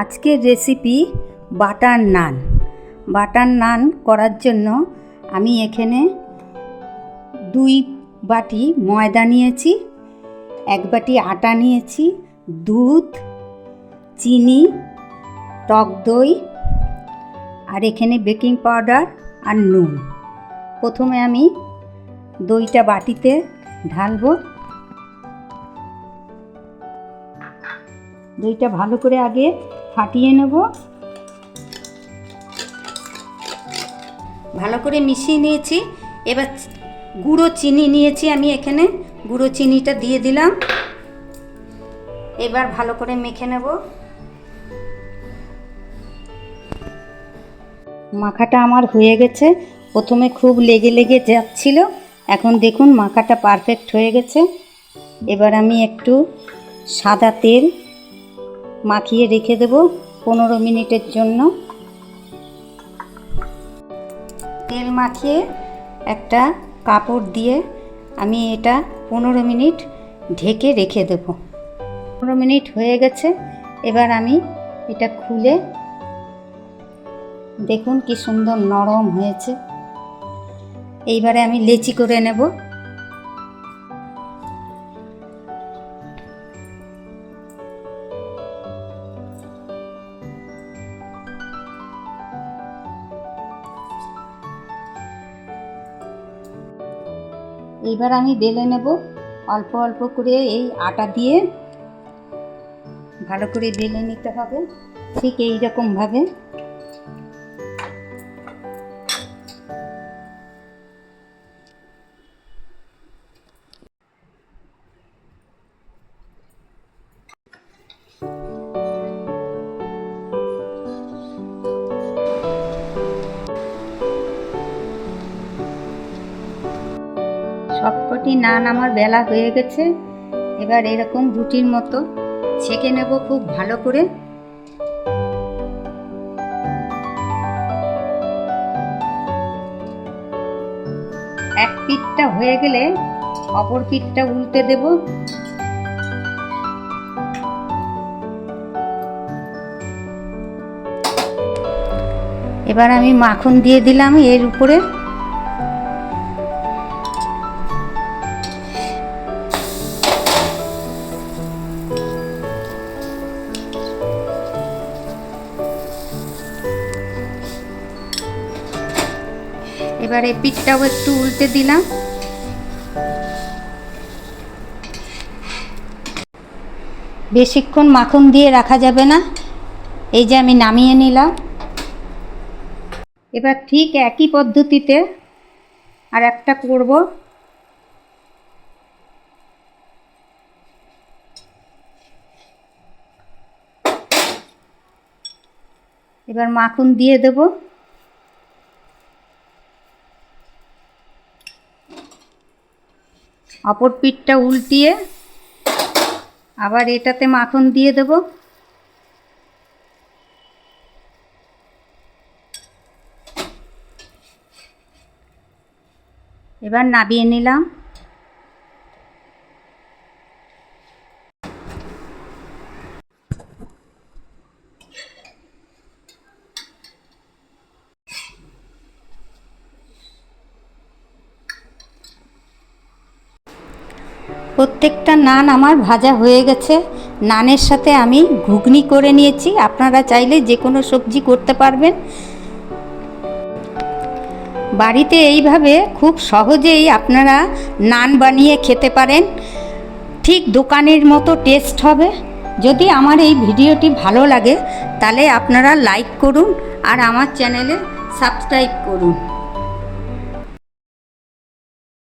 আজকের recipe butter naan. Butter naan করার জন্য আমি এখানে দুই বাটি ময়দা নিয়েছি, এক বাটি আটা নিয়েছি, দুধ, চিনি, টক দই আর এখানে বেকিং পাউডার আর নুন। প্রথমে আমি দইটা বাটিতে ঢালবো। দইটা ভালো করে আগে ফাটিয়ে নেব। ভালো করে মিশিয়ে নিয়েছি। এবার গুঁড়ো চিনি নিয়েছি আমি এখানে। গুঁড়ো চিনিটা দিয়ে দিলাম। এবার ভালো করে মেখে নেব। মাখাটা আমার হয়ে গেছে। প্রথমে খুব লেগে লেগে যাচ্ছিল। এখন দেখুন মাখাটা পারফেক্ট হয়ে গেছে। এবার আমি একটু সাদা তেল মাখিয়ে রেখে দেব পনেরো মিনিটের জন্য। তেল মাখিয়ে একটা কাপড় দিয়ে আমি এটা পনেরো মিনিট ঢেকে রেখে দেব। পনেরো মিনিট হয়ে গেছে, এবার আমি এটা খুলে দেখুন কি সুন্দর নরম হয়েছে। এইবারে আমি লেচি করে নেব। এইবার আমি বেলে নেব। অল্প অল্প করে এই আটা দিয়ে ভালো করে বেলে নিতে হবে। ঠিক এই রকমভাবে সবকটি নান আমার বেলা হয়ে গেছে। এবার এরকম রুটির মতো ছেঁকে নেব খুব ভালো করে। এক পিঠটা হয়ে গেলে অপর পিঠটা উল্টে দেব। এবার আমি মাখন দিয়ে দিলাম এর উপরে। এবার পিঠটাও একটু উল্টে দিলাম। বেশিক্ষণ মাখন দিয়ে রাখা যাবে না। এই যে আমি নামিয়ে নিলাম। এবার ঠিক একই পদ্ধতিতে আর একটা করব। এবার মাখন দিয়ে দেবো। অপর পিঠটা উল্টিয়ে আবার এটাতে মাখন দিয়ে দেব। এবার নাবিয়ে নিলাম। প্রত্যেকটা নান আমার ভাজা হয়ে গেছে। নানের সাথে আমি ঘুগনি করে নিয়েছি। আপনারা চাইলে যে কোনো সবজি করতে পারবেন। বাড়িতে এইভাবে খুব সহজেই আপনারা নান বানিয়ে খেতে পারেন। ঠিক দোকানের মতো টেস্ট হবে। যদি আমার এই ভিডিওটি ভালো লাগে, তাহলে আপনারা লাইক করুন আর আমার চ্যানেলে সাবস্ক্রাইব করুন।